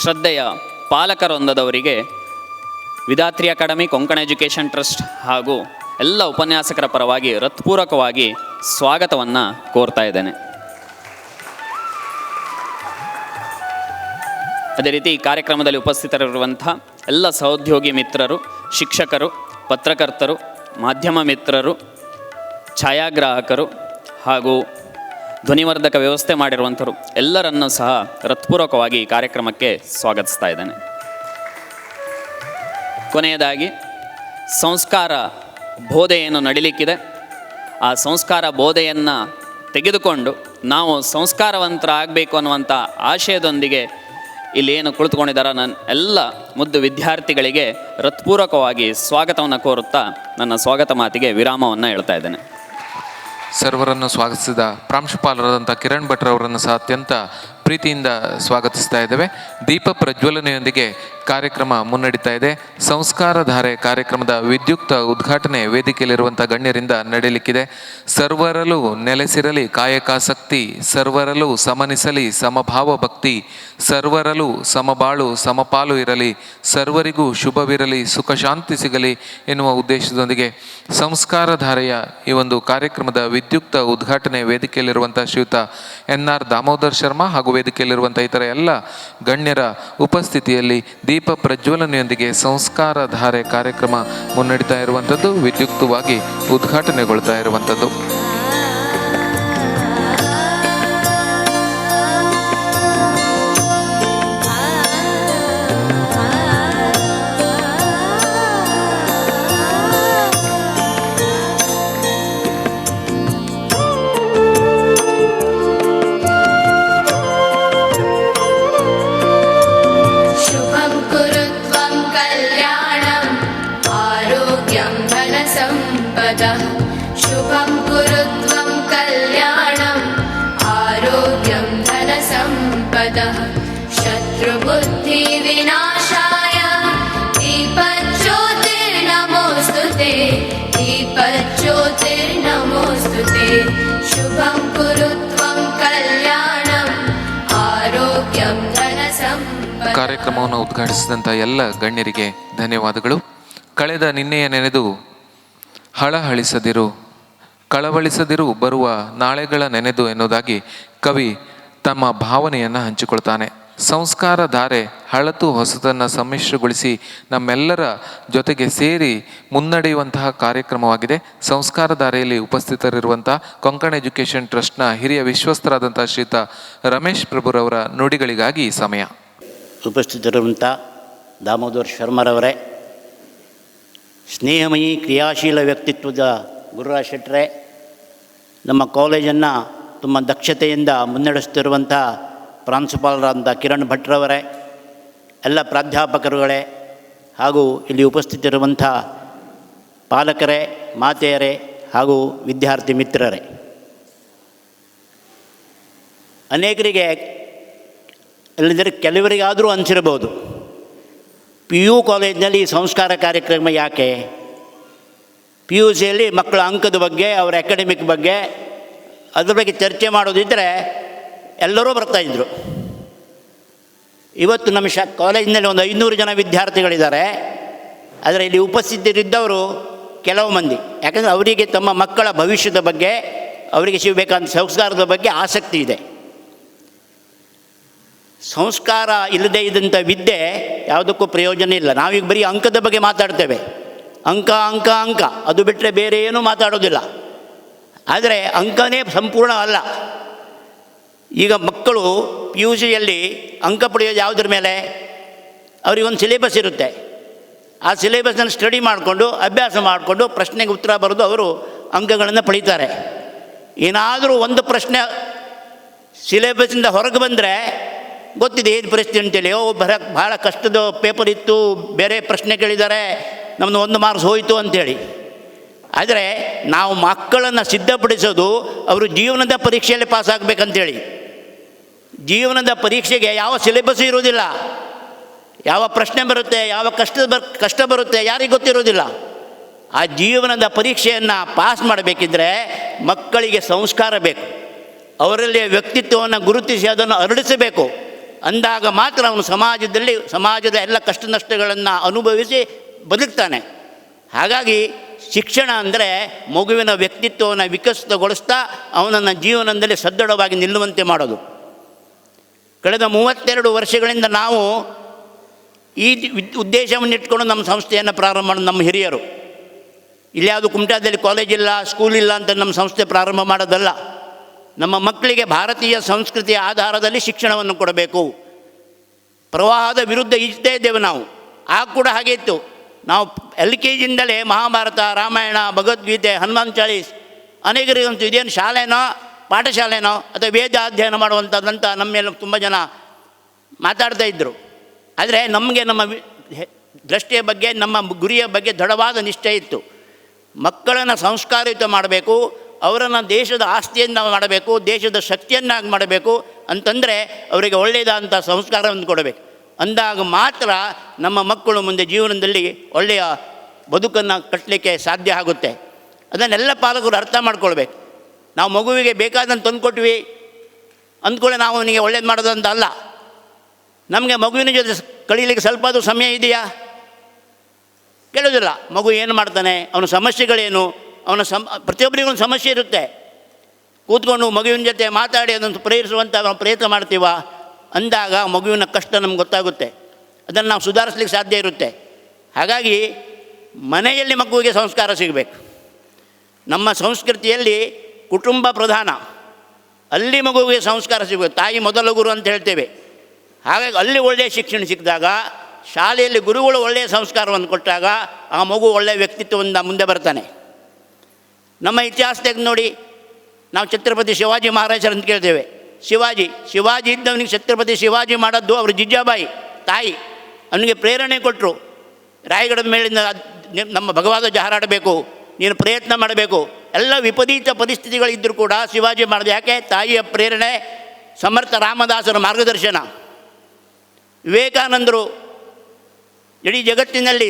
ಶ್ರದ್ಧೆಯ ಪಾಲಕರೊಂದದವರಿಗೆ Vidhatri academy, Konkan education trust ಹಾಗೂ ಎಲ್ಲ ಉಪನ್ಯಾಸಕರ ಪರವಾಗಿ ಹೃತ್ಪೂರ್ವಕವಾಗಿ ಸ್ವಾಗತವನ್ನು ಕೋರ್ತಾ ಇದ್ದೇನೆ. ಅದೇ ರೀತಿ ಈ ಕಾರ್ಯಕ್ರಮದಲ್ಲಿ ಉಪಸ್ಥಿತರಿರುವಂಥ ಎಲ್ಲ ಸಹೋದ್ಯೋಗಿ ಮಿತ್ರರು, ಶಿಕ್ಷಕರು, ಪತ್ರಕರ್ತರು, ಮಾಧ್ಯಮ ಮಿತ್ರರು, ಛಾಯಾಗ್ರಾಹಕರು ಹಾಗೂ ಧ್ವನಿವರ್ಧಕ ವ್ಯವಸ್ಥೆ ಮಾಡಿರುವಂಥರು ಎಲ್ಲರನ್ನೂ ಸಹ ಹೃತ್ಪೂರ್ವಕವಾಗಿ ಈ ಕಾರ್ಯಕ್ರಮಕ್ಕೆ ಸ್ವಾಗತಿಸ್ತಾ ಇದ್ದೇನೆ. ಕೊನೆಯದಾಗಿ ಸಂಸ್ಕಾರ ಬೋಧೆಯನ್ನು ನಡಿಲಿಕ್ಕಿದೆ. ಆ ಸಂಸ್ಕಾರ ಬೋಧೆಯನ್ನು ತೆಗೆದುಕೊಂಡು ನಾವು ಸಂಸ್ಕಾರವಂತರಾಗಬೇಕು ಅನ್ನುವಂಥ ಆಶಯದೊಂದಿಗೆ ಇಲ್ಲಿ ಏನು ಕುಳಿತುಕೊಂಡಿದ್ದಾರ ನನ್ನ ಎಲ್ಲ ಮುದ್ದು ವಿದ್ಯಾರ್ಥಿಗಳಿಗೆ ಹೃತ್ಪೂರ್ವಕವಾಗಿ ಸ್ವಾಗತವನ್ನು ಕೋರುತ್ತಾ ನನ್ನ ಸ್ವಾಗತ ಮಾತಿಗೆ ವಿರಾಮವನ್ನು ಹೇಳ್ತಾ ಇದ್ದೇನೆ. ಸರ್ವರನ್ನು ಸ್ವಾಗತಿಸಿದ ಪ್ರಾಂಶುಪಾಲರಾದಂಥ ಕಿರಣ್ ಭಟ್ರವರನ್ನು ಸಹ ಅತ್ಯಂತ ಪ್ರೀತಿಯಿಂದ ಸ್ವಾಗತಿಸ್ತಾ ಇದ್ದೇವೆ. ದೀಪ ಪ್ರಜ್ವಲನೆಯೊಂದಿಗೆ ಕಾರ್ಯಕ್ರಮ ಮುನ್ನಡೀತಾ ಇದೆ. ಸಂಸ್ಕಾರಧಾರೆ ಕಾರ್ಯಕ್ರಮದ ವಿದ್ಯುಕ್ತ ಉದ್ಘಾಟನೆ ವೇದಿಕೆಯಲ್ಲಿರುವಂಥ ಗಣ್ಯರಿಂದ ನಡೆಯಲಿಕ್ಕಿದೆ. ಸರ್ವರಲ್ಲೂ ನೆಲೆಸಿರಲಿ ಕಾಯಕಾಸಕ್ತಿ, ಸರ್ವರಲ್ಲೂ ಸಮನಿಸಲಿ ಸಮಭಾವ ಭಕ್ತಿ, ಸರ್ವರಲ್ಲೂ ಸಮಬಾಳು ಸಮಪಾಲು ಇರಲಿ, ಸರ್ವರಿಗೂ ಶುಭವಿರಲಿ, ಸುಖ ಶಾಂತಿ ಸಿಗಲಿ ಎನ್ನುವ ಉದ್ದೇಶದೊಂದಿಗೆ ಸಂಸ್ಕಾರಧಾರೆಯ ಈ ಒಂದು ಕಾರ್ಯಕ್ರಮದ ವಿದ್ಯುಕ್ತ ಉದ್ಘಾಟನೆ ವೇದಿಕೆಯಲ್ಲಿರುವಂಥ ಶ್ರೀಯುತ ಎನ್ ಆರ್ ದಾಮೋದರ್ ಶರ್ಮಾ ಹಾಗೂ ವೇದಿಕೆಯಲ್ಲಿರುವಂಥ ಇತರ ಎಲ್ಲ ಗಣ್ಯರ ಉಪಸ್ಥಿತಿಯಲ್ಲಿ ದೀಪ ಪ್ರಜ್ವಲನೆಯೊಂದಿಗೆ ಸಂಸ್ಕಾರ ಧಾರೆ ಕಾರ್ಯಕ್ರಮ ಮುನ್ನಡೀತಾ ಇರುವಂಥದ್ದು ವಿದ್ಯುಕ್ತವಾಗಿ ಉದ್ಘಾಟನೆಗೊಳ್ತಾ ಇರುವಂಥದ್ದು. ಉದ್ಘಾಟಿಸಿದಂಥ ಎಲ್ಲ ಗಣ್ಯರಿಗೆ ಧನ್ಯವಾದಗಳು. ಕಳೆದ ನಿನ್ನೆಯ ನೆನೆದು ಹಳಹಳಿಸದಿರು, ಕಳವಳಿಸದಿರು ಬರುವ ನಾಳೆಗಳ ನೆನೆದು ಎನ್ನುವುದಾಗಿ ಕವಿ ತಮ್ಮ ಭಾವನೆಯನ್ನು ಹಂಚಿಕೊಳ್ತಾನೆ. ಸಂಸ್ಕಾರ ಧಾರೆ ಹಳತು ಹೊಸತನ್ನು ಸಮ್ಮಿಶ್ರಗೊಳಿಸಿ ನಮ್ಮೆಲ್ಲರ ಜೊತೆಗೆ ಸೇರಿ ಮುನ್ನಡೆಯುವಂತಹ ಕಾರ್ಯಕ್ರಮವಾಗಿದೆ. ಸಂಸ್ಕಾರ ಧಾರೆಯಲ್ಲಿ ಉಪಸ್ಥಿತರಿರುವಂಥ ಕೊಂಕಣ ಎಜುಕೇಷನ್ ಟ್ರಸ್ಟ್ನ ಹಿರಿಯ ವಿಶ್ವಸ್ತರಾದಂಥ ಶ್ರೀತ ರಮೇಶ್ ಪ್ರಭುರವರ ನುಡಿಗಳಿಗಾಗಿ ಸಮಯ. ಉಪಸ್ಥಿತರಿರುವಂಥ ದಾಮೋದರ್ ಶರ್ಮರವರೇ, ಸ್ನೇಹಮಯಿ, ಕ್ರಿಯಾಶೀಲ ವ್ಯಕ್ತಿತ್ವದ ಗುರುರಾಜ್ ಶೆಟ್ಟರೆ, ನಮ್ಮ ಕಾಲೇಜನ್ನು ತುಂಬ ದಕ್ಷತೆಯಿಂದ ಮುನ್ನಡೆಸ್ತಿರುವಂಥ ಪ್ರಾಂಶುಪಾಲರಾದಂಥ ಕಿರಣ್ ಭಟ್ರವರೇ, ಎಲ್ಲ ಪ್ರಾಧ್ಯಾಪಕರುಗಳೇ ಹಾಗೂ ಇಲ್ಲಿ ಉಪಸ್ಥಿತಿರುವಂಥ ಪಾಲಕರೇ, ಮಾತೆಯರೇ ಹಾಗೂ ವಿದ್ಯಾರ್ಥಿ ಮಿತ್ರರೇ. ಅನೇಕರಿಗೆ ಇಲ್ಲದಿದ್ದರೆ ಕೆಲವರಿಗಾದರೂ ಅನಿಸಿರ್ಬೋದು. ಪಿ ಯು ಕಾಲೇಜ್ನಲ್ಲಿ ಸಂಸ್ಕಾರ ಕಾರ್ಯಕ್ರಮ ಯಾಕೆ? ಪಿ ಯು ಸಿಯಲ್ಲಿ ಮಕ್ಕಳ ಅಂಕದ ಬಗ್ಗೆ, ಅವರ ಅಕಾಡೆಮಿಕ್ ಬಗ್ಗೆ, ಅದ್ರ ಬಗ್ಗೆ ಚರ್ಚೆ ಮಾಡೋದಿದ್ದರೆ ಎಲ್ಲರೂ ಬರ್ತಾಯಿದ್ರು ಇವತ್ತು ನಮ್ಮ ಶ, ಕಾಲೇಜಿನಲ್ಲಿ ಒಂದು ಐನೂರು ಜನ ವಿದ್ಯಾರ್ಥಿಗಳಿದ್ದಾರೆ. ಆದರೆ ಇಲ್ಲಿ ಉಪಸ್ಥಿತರಿದ್ದವರು ಕೆಲವು ಮಂದಿ. ಯಾಕಂದರೆ ಅವರಿಗೆ ತಮ್ಮ ಮಕ್ಕಳ ಭವಿಷ್ಯದ ಬಗ್ಗೆ, ಅವರಿಗೆ ಸಿಗಬೇಕಾದ ಸಂಸ್ಕಾರದ ಬಗ್ಗೆ ಆಸಕ್ತಿ ಇದೆ. ಸಂಸ್ಕಾರ ಇಲ್ಲದೆ ಇದ್ದಂಥ ವಿದ್ಯೆ ಯಾವುದಕ್ಕೂ ಪ್ರಯೋಜನ ಇಲ್ಲ. ನಾವೀಗ ಬರೀ ಅಂಕದ ಬಗ್ಗೆ ಮಾತಾಡ್ತೇವೆ. ಅಂಕ ಅಂಕ ಅಂಕ. ಅದು ಬಿಟ್ಟರೆ ಬೇರೆ ಏನೂ ಮಾತಾಡೋದಿಲ್ಲ. ಆದರೆ ಅಂಕನೇ ಸಂಪೂರ್ಣ ಅಲ್ಲ. ಈಗ ಮಕ್ಕಳು ಪಿ ಯು ಸಿಯಲ್ಲಿ ಅಂಕ ಪಡೆಯೋದು ಯಾವುದ್ರ ಮೇಲೆ? ಅವರಿಗೊಂದು ಸಿಲೆಬಸ್ ಇರುತ್ತೆ. ಆ ಸಿಲೆಬಸ್ನ ಸ್ಟಡಿ ಮಾಡಿಕೊಂಡು, ಅಭ್ಯಾಸ ಮಾಡಿಕೊಂಡು, ಪ್ರಶ್ನೆಗೆ ಉತ್ತರ ಬರೆದು ಅವರು ಅಂಕಗಳನ್ನು ಪಡೀತಾರೆ. ಏನಾದರೂ ಒಂದು ಪ್ರಶ್ನೆ ಸಿಲೆಬಸ್ಸಿಂದ ಹೊರಗೆ ಬಂದರೆ ಗೊತ್ತಿದೆ, ಏನು ಪರಿಸ್ಥಿತಿ ಅಂತೇಳಿ. ಓ ಬರ ಭಾಳ ಕಷ್ಟದ ಪೇಪರ್ ಇತ್ತು, ಬೇರೆ ಪ್ರಶ್ನೆ ಕೇಳಿದ್ದಾರೆ ನಮ್ಮದು ಒಂದು ಮಾರ್ಕ್ಸ್ ಹೋಯಿತು ಅಂಥೇಳಿ ಆದರೆ, ನಾವು ಮಕ್ಕಳನ್ನು ಸಿದ್ಧಪಡಿಸೋದು, ಅವರು ಜೀವನದ ಪರೀಕ್ಷೆಯಲ್ಲಿ ಪಾಸ್ ಆಗಬೇಕಂತೇಳಿ. ಜೀವನದ ಪರೀಕ್ಷೆಗೆ ಯಾವ ಸಿಲೆಬಸ್ ಇರೋದಿಲ್ಲ ಯಾವ ಪ್ರಶ್ನೆ ಬರುತ್ತೆ, ಯಾವ ಕಷ್ಟ ಬರ್, ಕಷ್ಟ ಬರುತ್ತೆ, ಯಾರಿಗೆ ಗೊತ್ತಿರೋದಿಲ್ಲ ಆ ಜೀವನದ ಪರೀಕ್ಷೆಯನ್ನು ಪಾಸ್ ಮಾಡಬೇಕಿದ್ರೆ ಮಕ್ಕಳಿಗೆ ಸಂಸ್ಕಾರ ಬೇಕು. ಅವರಲ್ಲಿ ವ್ಯಕ್ತಿತ್ವವನ್ನು ಗುರುತಿಸಿ, ಅದನ್ನು ಹರಡಿಸಬೇಕು ಅಂದಾಗ ಮಾತ್ರ ಅವನು ಸಮಾಜದಲ್ಲಿ, ಸಮಾಜದ ಎಲ್ಲ ಕಷ್ಟ ನಷ್ಟಗಳನ್ನು ಅನುಭವಿಸಿ ಬದುಕ್ತಾನೆ. ಹಾಗಾಗಿ ಶಿಕ್ಷಣ ಅಂದರೆ ಮಗುವಿನ ವ್ಯಕ್ತಿತ್ವವನ್ನು ವಿಕಸಿತಗೊಳಿಸ್ತಾ ಅವನನ್ನು ಜೀವನದಲ್ಲಿ ಸದೃಢವಾಗಿ ನಿಲ್ಲುವಂತೆ ಮಾಡೋದು. ಕಳೆದ ಮೂವತ್ತೆರಡು ವರ್ಷಗಳಿಂದ ನಾವು ಈ ಉದ್ದೇಶವನ್ನು ಇಟ್ಕೊಂಡು ನಮ್ಮ ಸಂಸ್ಥೆಯನ್ನು ಪ್ರಾರಂಭ ಮಾಡೋದು ನಮ್ಮ ಹಿರಿಯರು. ಇಲ್ಲಿ ಯಾವುದು ಕುಮಟಾದಲ್ಲಿ ಕಾಲೇಜ್ ಇಲ್ಲ ಸ್ಕೂಲ್ ಇಲ್ಲ ಅಂತ ನಮ್ಮ ಸಂಸ್ಥೆ ಪ್ರಾರಂಭ ಮಾಡೋದಲ್ಲ. ನಮ್ಮ ಮಕ್ಕಳಿಗೆ ಭಾರತೀಯ ಸಂಸ್ಕೃತಿಯ ಆಧಾರದಲ್ಲಿ ಶಿಕ್ಷಣವನ್ನು ಕೊಡಬೇಕು. ಪ್ರವಾಹದ ವಿರುದ್ಧ ಇಷ್ಟೇ ಇದ್ದೇವೆ ನಾವು. ಆಗ ಕೂಡ ಹಾಗೆ ಇತ್ತು. ನಾವು ಎಲ್ ಕೆ ಜಿಯಿಂದಲೇ ಮಹಾಭಾರತ, ರಾಮಾಯಣ, ಭಗವದ್ಗೀತೆ, ಹನುಮಾನ್ ಚಾಳೀಸ್ ಅನೇಕರಿಗಂತೂ ಇದೇನು ಶಾಲೆನೋ, ಪಾಠಶಾಲೆನೋ ಅಥವಾ ವೇದ ಅಧ್ಯಯನ ಮಾಡುವಂಥದ್ದಂತ ನಮ್ಮ ಮೇಲೆ ತುಂಬ ಜನ ಮಾತಾಡ್ತಾ ಇದ್ದರು ಆದರೆ ನಮಗೆ ನಮ್ಮ ದೃಷ್ಟಿಯ ಬಗ್ಗೆ, ನಮ್ಮ ಗುರಿಯ ಬಗ್ಗೆ ದೃಢವಾದ ನಿಷ್ಠೆ ಇತ್ತು. ಮಕ್ಕಳನ್ನು ಸಂಸ್ಕಾರಯುತ ಮಾಡಬೇಕು. ಅವರನ್ನು ದೇಶದ ಆಸ್ತಿಯನ್ನು ಮಾಡಬೇಕು, ದೇಶದ ಶಕ್ತಿಯನ್ನಾಗಿ ಮಾಡಬೇಕು ಅಂತಂದರೆ ಅವರಿಗೆ ಒಳ್ಳೆಯದಾದಂಥ ಸಂಸ್ಕಾರವನ್ನು ಕೊಡಬೇಕು. ಅಂದಾಗ ಮಾತ್ರ ನಮ್ಮ ಮಕ್ಕಳು ಮುಂದೆ ಜೀವನದಲ್ಲಿ ಒಳ್ಳೆಯ ಬದುಕನ್ನು ಕಟ್ಟಲಿಕ್ಕೆ ಸಾಧ್ಯ ಆಗುತ್ತೆ. ಅದನ್ನೆಲ್ಲ ಪಾಲಕರು ಅರ್ಥ ಮಾಡ್ಕೊಳ್ಬೇಕು. ನಾವು ಮಗುವಿಗೆ ಬೇಕಾದಂತ ತಂದುಕೊಟ್ವಿ ಅಂದ್ಕೊಳ್ಳೆ ನಾವು ಅವನಿಗೆ ಒಳ್ಳೇದು ಮಾಡೋದಂತ ಅಲ್ಲ. ನಮಗೆ ಮಗುವಿನ ಜೊತೆ ಕಳೀಲಿಕ್ಕೆ ಸ್ವಲ್ಪ ಅದು ಸಮಯ ಇದೆಯಾ? ಕೇಳೋದಿಲ್ಲ. ಮಗು ಏನು ಮಾಡ್ತಾನೆ? ಅವನ ಸಮಸ್ಯೆಗಳೇನು? ಅವನ ಸಮ, ಪ್ರತಿಯೊಬ್ಬರಿಗೂ ಸಮಸ್ಯೆ ಇರುತ್ತೆ. ಕೂತ್ಕೊಂಡು ಮಗುವಿನ ಜೊತೆ ಮಾತಾಡಿ, ಅದನ್ನು ಪ್ರೇರಿಸುವಂಥ ನಾವು ಪ್ರಯತ್ನ ಮಾಡ್ತೀವ? ಅಂದಾಗ ಮಗುವಿನ ಕಷ್ಟ ನಮ್ಗೆ ಗೊತ್ತಾಗುತ್ತೆ. ಅದನ್ನು ನಾವು ಸುಧಾರಿಸ್ಲಿಕ್ಕೆ ಸಾಧ್ಯ ಇರುತ್ತೆ. ಹಾಗಾಗಿ ಮನೆಯಲ್ಲಿ ಮಗುವಿಗೆ ಸಂಸ್ಕಾರ ಸಿಗಬೇಕು. ನಮ್ಮ ಸಂಸ್ಕೃತಿಯಲ್ಲಿ ಕುಟುಂಬ ಪ್ರಧಾನ. ಅಲ್ಲಿ ಮಗುವಿಗೆ ಸಂಸ್ಕಾರ ಸಿಗಬೇಕು. ತಾಯಿ ಮೊದಲ ಗುರು ಅಂತ ಹೇಳ್ತೇವೆ. ಹಾಗಾಗಿ ಅಲ್ಲಿ ಒಳ್ಳೆಯ ಶಿಕ್ಷಣ ಸಿಕ್ಕಿದಾಗ, ಶಾಲೆಯಲ್ಲಿ ಗುರುಗಳು ಒಳ್ಳೆಯ ಸಂಸ್ಕಾರವನ್ನು ಕೊಟ್ಟಾಗ ಆ ಮಗು ಒಳ್ಳೆಯ ವ್ಯಕ್ತಿತ್ವದಿಂದ ಮುಂದೆ ಬರ್ತಾನೆ. ನಮ್ಮ ಇತಿಹಾಸದಾಗ ನೋಡಿ, ನಾವು ಛತ್ರಪತಿ ಶಿವಾಜಿ ಮಹಾರಾಜರು ಅಂತ ಕೇಳ್ತೇವೆ. ಶಿವಾಜಿ ಶಿವಾಜಿ ಇದ್ದವನಿಗೆ ಛತ್ರಪತಿ ಶಿವಾಜಿ ಮಾಡದ್ದು ಅವರು ಜಿಜ್ಜಾಬಾಯಿ, ತಾಯಿ. ಅವನಿಗೆ ಪ್ರೇರಣೆ ಕೊಟ್ಟರು ರಾಯಗಡದ ಮೇಲಿಂದ ನಮ್ಮ ಭಗವಾದ ಹಾರಾಡಬೇಕು ನೀನು ಪ್ರಯತ್ನ ಮಾಡಬೇಕು. ಎಲ್ಲ ವಿಪರೀತ ಪರಿಸ್ಥಿತಿಗಳಿದ್ದರೂ ಕೂಡ ಶಿವಾಜಿ ಮಾಡಿದೆ ಯಾಕೆ? ತಾಯಿಯ ಪ್ರೇರಣೆ, ಸಮರ್ಥ ರಾಮದಾಸರ ಮಾರ್ಗದರ್ಶನ. ವಿವೇಕಾನಂದರು ಇಡೀ ಜಗತ್ತಿನಲ್ಲಿ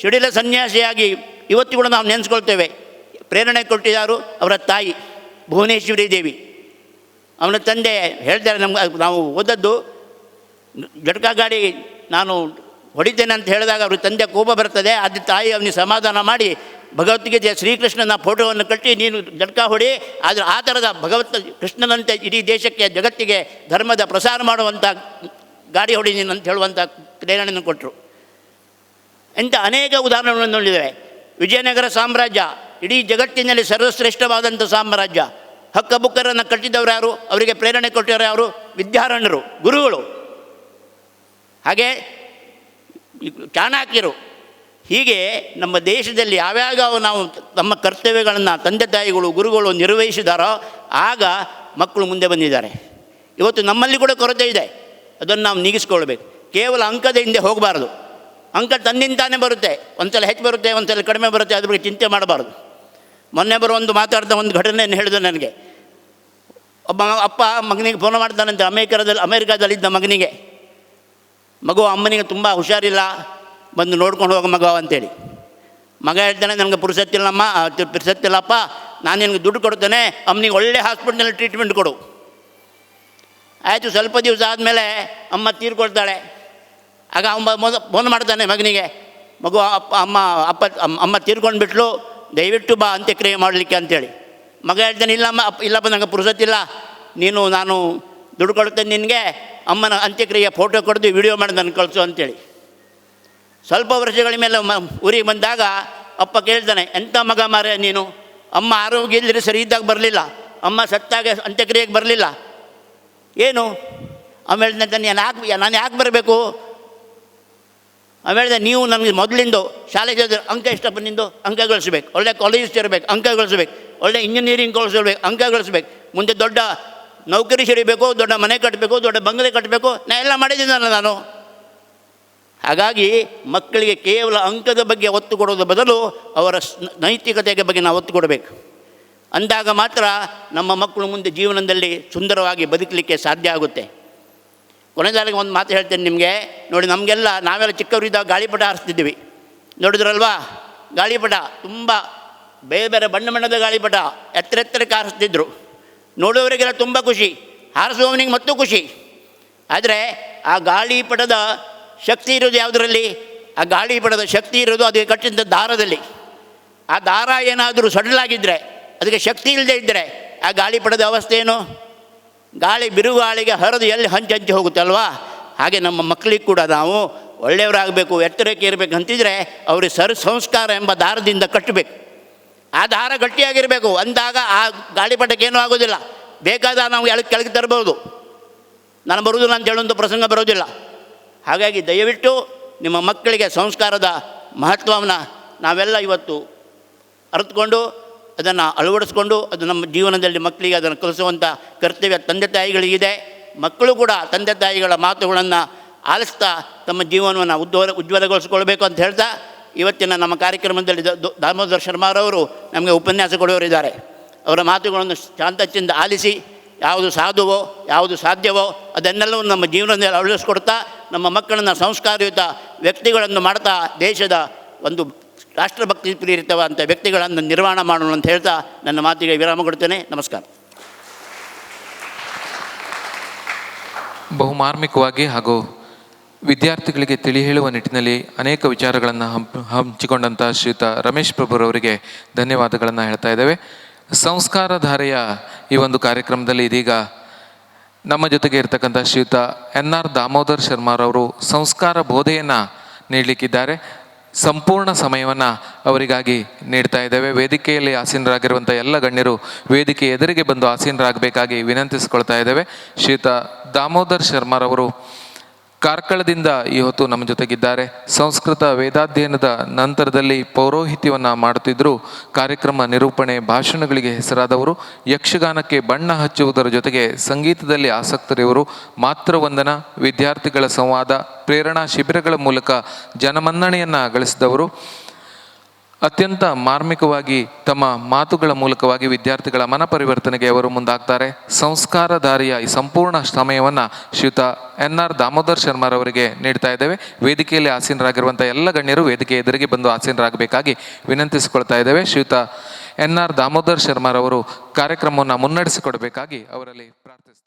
ಸಿಡಿಲ ಸನ್ಯಾಸಿಯಾಗಿ ಇವತ್ತು ಕೂಡ ನಾವು ನೆನೆಸ್ಕೊಳ್ತೇವೆ. ಪ್ರೇರಣೆ ಕೊಟ್ಟಿದ್ದಾರು ಅವರ ತಾಯಿ ಭುವನೇಶ್ವರಿ ದೇವಿ. ಅವನ ತಂದೆ ಹೇಳ್ತಾರೆ ನಮ್ಗೆ ನಾವು ಓದದ್ದು, ಜಟ್ಕಾ ಗಾಡಿ ನಾನು ಹೊಡಿತೇನೆ ಅಂತ ಹೇಳಿದಾಗ ಅವ್ರ ತಂದೆ ಕೋಪ ಬರ್ತದೆ ಅದು ತಾಯಿ ಅವನಿಗೆ ಸಮಾಧಾನ ಮಾಡಿ ಭಗವದ್ಗೀತೆಯ ಶ್ರೀಕೃಷ್ಣನ ಫೋಟೋವನ್ನು ಕಟ್ಟಿ, ನೀನು ಜಟ್ಕ ಹೊಡಿ, ಆದರೆ ಆ ಥರದ ಭಗವತ್ ಕೃಷ್ಣನಂತೆ ಇಡೀ ದೇಶಕ್ಕೆ, ಜಗತ್ತಿಗೆ ಧರ್ಮದ ಪ್ರಸಾರ ಮಾಡುವಂಥ ಗಾಡಿ ಹೊಡಿ ನೀನು ಅಂತ ಹೇಳುವಂಥ ಪ್ರೇರಣೆಯನ್ನು ಕೊಟ್ಟರು ಇಂಥ ಅನೇಕ ಉದಾಹರಣೆಗಳನ್ನು ನೋಡಿದ್ದೇವೆ. ವಿಜಯನಗರ ಸಾಮ್ರಾಜ್ಯ ಇಡೀ ಜಗತ್ತಿನಲ್ಲಿ ಸರ್ವಶ್ರೇಷ್ಠವಾದಂಥ ಸಾಮ್ರಾಜ್ಯ. ಹಕ್ಕಬುಕ್ಕರನ್ನು ಕಟ್ಟಿದವರು ಯಾರು? ಅವರಿಗೆ ಪ್ರೇರಣೆ ಕೊಟ್ಟವರು ಯಾರು? ವಿದ್ಯಾರಣ್ಯರು, ಗುರುಗಳು. ಹಾಗೆ ಚಾಣಾಕ್ಯರು. ಹೀಗೆ ನಮ್ಮ ದೇಶದಲ್ಲಿ ಯಾವ್ಯಾವ ನಾವು ನಮ್ಮ ಕರ್ತವ್ಯಗಳನ್ನು ತಂದೆ ತಾಯಿಗಳು, ಗುರುಗಳು ನಿರ್ವಹಿಸಿದಾರೋ ಆಗ ಮಕ್ಕಳು ಮುಂದೆ ಬಂದಿದ್ದಾರೆ. ಇವತ್ತು ನಮ್ಮಲ್ಲಿ ಕೂಡ ಕೊರತೆ ಇದೆ. ಅದನ್ನು ನಾವು ನೀಗಿಸ್ಕೊಳ್ಬೇಕು. ಕೇವಲ ಅಂಕದ ಹಿಂದೆ ಹೋಗಬಾರ್ದು. ಅಂಕ ತನ್ನಿಂದಾನೇ ಬರುತ್ತೆ. ಒಂದ್ಸಲ ಹೆಚ್ಚು ಬರುತ್ತೆ, ಒಂದ್ಸಲ ಕಡಿಮೆ ಬರುತ್ತೆ, ಅದ್ರ ಬಗ್ಗೆ ಚಿಂತೆ ಮಾಡಬಾರ್ದು. ಮೊನ್ನೆ ಬರೋ ಒಂದು ಮಾತಾಡ್ದ ಒಂದು ಘಟನೆಯನ್ನು ಹೇಳಿದೆ ನನಗೆ. ಒಬ್ಬ ಅಪ್ಪ ಮಗನಿಗೆ ಫೋನ್ ಮಾಡ್ತಾನಂತೆ, ಅಮೇರಿಕಾದಲ್ಲಿ ಅಮೇರಿಕಾದಲ್ಲಿದ್ದ ಮಗನಿಗೆ. ಮಗು ಅಮ್ಮನಿಗೆ ತುಂಬ ಹುಷಾರಿಲ್ಲ, ಬಂದು ನೋಡ್ಕೊಂಡು ಹೋಗೋ ಮಗ ಅಂತೇಳಿ. ಮಗ ಹೇಳ್ತಾನೆ, ನನಗೆ ಪುರುಸತ್ತಿಲ್ಲಮ್ಮ ಪುರುಸತ್ತಿಲ್ಲಪ್ಪ ನಾನು ನಿನಗೆ ದುಡ್ಡು ಕೊಡ್ತೇನೆ, ಅಮ್ಮನಿಗೆ ಒಳ್ಳೆ ಹಾಸ್ಪಿಟ್ಲಲ್ಲಿ ಟ್ರೀಟ್ಮೆಂಟ್ ಕೊಡು. ಆಯಿತು, ಸ್ವಲ್ಪ ದಿವಸ ಆದಮೇಲೆ ಅಮ್ಮ ತೀರ್ಕೊಳ್ತಾಳೆ ಆಗ ಅಮ್ಮ ಮೊದ ಫೋನ್ ಮಾಡ್ತಾನೆ ಮಗನಿಗೆ. ಮಗು ಅಪ್ಪ ಅಮ್ಮ ಅಪ್ಪ ಅಮ್ಮ- ಅಮ್ಮ ತೀರ್ಕೊಂಡು ಬಿಟ್ಲು ದಯವಿಟ್ಟು ಬಾ ಅಂತ್ಯಕ್ರಿಯೆ ಮಾಡಲಿಕ್ಕೆ ಅಂತೇಳಿ. ಮಗ ಹೇಳ್ತಾನೆ ಇಲ್ಲಮ್ಮ ಇಲ್ಲಪ್ಪ ನನಗೆ ಪುರುಸತ್ತಿಲ್ಲ ನೀನು, ನಾನು ದುಡ್ಡು ಕೊಡ್ತೇನೆ ನಿನಗೆ. ಅಮ್ಮನ ಅಂತ್ಯಕ್ರಿಯೆ ಫೋಟೋ ಕೊಡ್ದು ವಿಡಿಯೋ ಮಾಡಿ ನನಗೆ ಕಳಿಸು ಅಂತೇಳಿ. ಸ್ವಲ್ಪ ವರ್ಷಗಳ ಮೇಲೆ ಮ, ಊರಿಗೆ ಬಂದಾಗ ಅಪ್ಪ ಕೇಳ್ತಾನೆ ಎಂಥ ಮಗ ಮಾರೆ ನೀನು? ಅಮ್ಮ ಆರೋಗ್ಯ ಇಲ್ಲದ್ರೆ ಸರಿ ಇದ್ದಾಗ ಬರಲಿಲ್ಲ. ಅಮ್ಮ ಸತ್ತಾಗ ಅಂತ್ಯಕ್ರಿಯೆಗೆ ಬರಲಿಲ್ಲ. ಏನು? ಆಮೇಲೆ ನಾನು ಯಾಕೆ ನಾನು ಯಾಕೆ ಬರಬೇಕು? ಆಮೇಲೆ ನೀವು ನನಗೆ ಮೊದಲಿಂದು ಶಾಲೆಗೆ ಅಂಕ ಇಷ್ಟ ಬಂದಿಂದು ಅಂಕ ಗಳಿಸ್ಬೇಕು ಒಳ್ಳೆ ಕಾಲೇಜ್ ಸೇರಬೇಕು ಅಂಕ ಗಳಿಸ್ಬೇಕು ಒಳ್ಳೆ ಇಂಜಿನಿಯರಿಂಗ್ ಕಳಿಸ್ಬೇಕು ಅಂಕ ಗಳಿಸ್ಬೇಕು ಮುಂದೆ ದೊಡ್ಡ ನೌಕರಿ ಸೇರಿಬೇಕು, ದೊಡ್ಡ ಮನೆ ಕಟ್ಟಬೇಕು ದೊಡ್ಡ ಬಂಗಲೆ ಕಟ್ಟಬೇಕು ನಾ ಎಲ್ಲ ಮಾಡಿದ್ದೀನಲ್ಲ ನಾನು? ಹಾಗಾಗಿ ಮಕ್ಕಳಿಗೆ ಕೇವಲ ಅಂಕದ ಬಗ್ಗೆ ಒತ್ತು ಕೊಡೋದ್ರ ಬದಲು ಅವರ ನೈತಿಕತೆಯ ಬಗ್ಗೆ ನಾವು ಒತ್ತು ಕೊಡಬೇಕು. ಅಂದಾಗ ಮಾತ್ರ ನಮ್ಮ ಮಕ್ಕಳು ಮುಂದೆ ಜೀವನದಲ್ಲಿ ಸುಂದರವಾಗಿ ಬದುಕಲಿಕ್ಕೆ ಸಾಧ್ಯ ಆಗುತ್ತೆ. ಕೊನೆದಾರಿಗೆ ಒಂದು ಮಾತು ಹೇಳ್ತೇನೆ ನಿಮಗೆ. ನೋಡಿ, ನಮಗೆಲ್ಲ, ನಾವೆಲ್ಲ ಚಿಕ್ಕವರಿದ್ದಾಗ ಗಾಳಿಪಟ ಹಾರಿಸ್ತಿದ್ದೀವಿ. ನೋಡಿದ್ರಲ್ವಾ? ಗಾಳಿಪಟ ತುಂಬ ಬೇರೆ ಬೇರೆ ಬಣ್ಣ ಬಣ್ಣದ ಗಾಳಿಪಟ ಎತ್ತರ ಎತ್ತರಕ್ಕೆ ಹಾರಿಸ್ತಿದ್ರು. ನೋಡುವವರಿಗೆಲ್ಲ ತುಂಬ ಖುಷಿ, ಹಾರಿಸುವವನಿಗೆ ಮತ್ತೂ ಖುಷಿ. ಆದರೆ ಆ ಗಾಳಿಪಟದ ಶಕ್ತಿ ಇರೋದು ಯಾವುದರಲ್ಲಿ? ಆ ಗಾಳಿಪಟದ ಶಕ್ತಿ ಇರೋದು ಅದಕ್ಕೆ ಕಟ್ಟಿದ ದಾರದಲ್ಲಿ. ಆ ದಾರ ಏನಾದರೂ ಸಡಲಾಗಿದ್ದರೆ ಅದಕ್ಕೆ ಶಕ್ತಿ ಇಲ್ಲದೆ ಇದ್ದರೆ ಆ ಗಾಳಿಪಟದ ಅವಸ್ಥೆ ಏನು? ಗಾಳಿ ಬಿರುಗಾಳಿಗೆ ಹರಿದು ಎಲ್ಲಿ ಹಂಚಿ ಹಂಚಿ ಹೋಗುತ್ತಲ್ವಾ? ಹಾಗೆ ನಮ್ಮ ಮಕ್ಕಳಿಗೆ ಕೂಡ ನಾವು ಒಳ್ಳೆಯವರಾಗಬೇಕು, ಎತ್ತರಕ್ಕೆ ಇರಬೇಕು ಅಂತಿದ್ರೆ ಅವ್ರಿಗೆ ಸರ್ ಸಂಸ್ಕಾರ ಎಂಬ ದಾರದಿಂದ ಕಟ್ಟಬೇಕು. ಆ ದಾರ ಗಟ್ಟಿಯಾಗಿರಬೇಕು. ಅಂದಾಗ ಆ ಗಾಳಿಪಟಕ್ಕೆ ಏನೂ ಆಗೋದಿಲ್ಲ. ಬೇಕಾದ ನಾವು ಎಳಕ್ಕೆ ಕೆಳಗೆ ತರಬಹುದು ನಾನು ಬರುವುದಿಲ್ಲ ನಾನು ಹೇಳುವಂಥ ಪ್ರಸಂಗ ಬರೋದಿಲ್ಲ ಹಾಗಾಗಿ ದಯವಿಟ್ಟು ನಿಮ್ಮ ಮಕ್ಕಳಿಗೆ ಸಂಸ್ಕಾರದ ಮಹತ್ವವನ್ನು ನಾವೆಲ್ಲ ಇವತ್ತು ಅರಿತುಕೊಂಡು ಅದನ್ನು ಅಳವಡಿಸ್ಕೊಂಡು ಅದು ನಮ್ಮ ಜೀವನದಲ್ಲಿ ಮಕ್ಕಳಿಗೆ ಅದನ್ನು ಕಲಿಸುವಂಥ ಕರ್ತವ್ಯ ತಂದೆ ತಾಯಿಗಳಿಗಿದೆ. ಮಕ್ಕಳು ಕೂಡ ತಂದೆ ತಾಯಿಗಳ ಮಾತುಗಳನ್ನು ಆಲಿಸ್ತಾ ತಮ್ಮ ಜೀವನವನ್ನು ಉಜ್ವಲ ಉಜ್ವಲಗೊಳಿಸ್ಕೊಳ್ಬೇಕು ಅಂತ ಹೇಳ್ತಾ ಇವತ್ತಿನ ನಮ್ಮ ಕಾರ್ಯಕ್ರಮದಲ್ಲಿ ದಾಮೋದರ್ ಶರ್ಮಾರವರು ನಮಗೆ ಉಪನ್ಯಾಸ ಕೊಡುವವರಿದ್ದಾರೆ ಅವರ ಮಾತುಗಳನ್ನು ಶಾಂತಚಿಂದ ಆಲಿಸಿ ಯಾವುದು ಸಾಧುವೋ, ಯಾವುದು ಸಾಧ್ಯವೋ ಅದನ್ನೆಲ್ಲವೂ ನಮ್ಮ ಜೀವನದಲ್ಲಿ ಅಳವಡಿಸ್ಕೊಡ್ತಾ ನಮ್ಮ ಮಕ್ಕಳನ್ನು ಸಂಸ್ಕಾರಯುತ ವ್ಯಕ್ತಿಗಳನ್ನು ಮಾಡ್ತಾ ದೇಶದ ಒಂದು ರಾಷ್ಟ್ರಭಕ್ತಿ ಪ್ರೇರಿತವಾದಂಥ ವ್ಯಕ್ತಿಗಳನ್ನು ನಿರ್ಮಾಣ ಮಾಡೋಣ ಅಂತ ಹೇಳ್ತಾ ನನ್ನ ಮಾತಿಗೆ ವಿರಾಮ ಕೊಡ್ತೇನೆ. ನಮಸ್ಕಾರ. ಬಹುಮಾರ್ಮಿಕವಾಗಿ ಹಾಗೂ ವಿದ್ಯಾರ್ಥಿಗಳಿಗೆ ತಿಳಿ ಹೇಳುವ ನಿಟ್ಟಿನಲ್ಲಿ ಅನೇಕ ವಿಚಾರಗಳನ್ನು ಹಂಚಿಕೊಂಡಂಥ ಶ್ರೀಯುತ ರಮೇಶ್ ಪ್ರಭುರವರಿಗೆ ಧನ್ಯವಾದಗಳನ್ನು ಹೇಳ್ತಾ ಇದ್ದೇವೆ. ಸಂಸ್ಕಾರಧಾರೆಯ ಈ ಒಂದು ಕಾರ್ಯಕ್ರಮದಲ್ಲಿ ಇದೀಗ ನಮ್ಮ ಜೊತೆಗೆ ಇರತಕ್ಕಂಥ ಶ್ರೀಯುತ ಎನ್ ಆರ್ ದಾಮೋದರ್ ಶರ್ಮಾರವರು ಸಂಸ್ಕಾರ ಬೋಧೆಯನ್ನು ನೀಡಲಿಕ್ಕಿದ್ದಾರೆ. ಸಂಪೂರ್ಣ ಸಮಯವನ್ನು ಅವರಿಗಾಗಿ ನೀಡ್ತಾ ಇದ್ದೇವೆ. ವೇದಿಕೆಯಲ್ಲಿ ಆಸೀನರಾಗಿರುವಂಥ ಎಲ್ಲ ಗಣ್ಯರು ವೇದಿಕೆ ಎದುರಿಗೆ ಬಂದು ಆಸೀನರಾಗಬೇಕಾಗಿ ವಿನಂತಿಸ್ಕೊಳ್ತಾ ಇದ್ದೇವೆ. ಶ್ರೀಯುತ ದಾಮೋದರ್ ಶರ್ಮಾರವರು ಕಾರ್ಕಳದಿಂದ ಈ ಹೊತ್ತು ನಮ್ಮ ಜೊತೆಗಿದ್ದಾರೆ. ಸಂಸ್ಕೃತ ವೇದಾಧ್ಯಯನದ ನಂತರದಲ್ಲಿ ಪೌರೋಹಿತ್ಯವನ್ನು ಮಾಡುತ್ತಿದ್ದರು. ಕಾರ್ಯಕ್ರಮ ನಿರೂಪಣೆ ಭಾಷಣಗಳಿಗೆ ಹೆಸರಾದವರು. ಯಕ್ಷಗಾನಕ್ಕೆ ಬಣ್ಣ ಹಚ್ಚುವುದರ ಜೊತೆಗೆ ಸಂಗೀತದಲ್ಲಿ ಆಸಕ್ತರಿವರು ಮಾತೃವಂದನ ವಿದ್ಯಾರ್ಥಿಗಳ ಸಂವಾದ, ಪ್ರೇರಣಾ ಶಿಬಿರಗಳ ಮೂಲಕ ಜನಮನ್ನಣೆಯನ್ನು ಗಳಿಸಿದವರು. ಅತ್ಯಂತ ಮಾರ್ಮಿಕವಾಗಿ ತಮ್ಮ ಮಾತುಗಳ ಮೂಲಕವಾಗಿ ವಿದ್ಯಾರ್ಥಿಗಳ ಮನ ಪರಿವರ್ತನೆಗೆ ಅವರು ಮುಂದಾಗ್ತಾರೆ. ಸಂಸ್ಕಾರಧಾರಿಯ ಈ ಸಂಪೂರ್ಣ ಸಮಯವನ್ನು ಶ್ರೀಯುತ ಎನ್ ಆರ್ ದಾಮೋದರ್ ಶರ್ಮಾರವರಿಗೆ ನೀಡ್ತಾ ಇದ್ದೇವೆ. ವೇದಿಕೆಯಲ್ಲಿ ಆಸೀನರಾಗಿರುವಂಥ ಎಲ್ಲ ಗಣ್ಯರು ವೇದಿಕೆ ಎದುರಿಗೆ ಬಂದು ಆಸೀನರಾಗಬೇಕಾಗಿ ವಿನಂತಿಸಿಕೊಳ್ತಾ ಇದ್ದೇವೆ. ಶ್ರೀಯುತ ಎನ್ ಆರ್ ದಾಮೋದರ್ ಶರ್ಮಾರವರು ಕಾರ್ಯಕ್ರಮವನ್ನು ಮುನ್ನಡೆಸಿಕೊಡಬೇಕಾಗಿ ಅವರಲ್ಲಿ ಪ್ರಾರ್ಥಿಸ್ತಾರೆ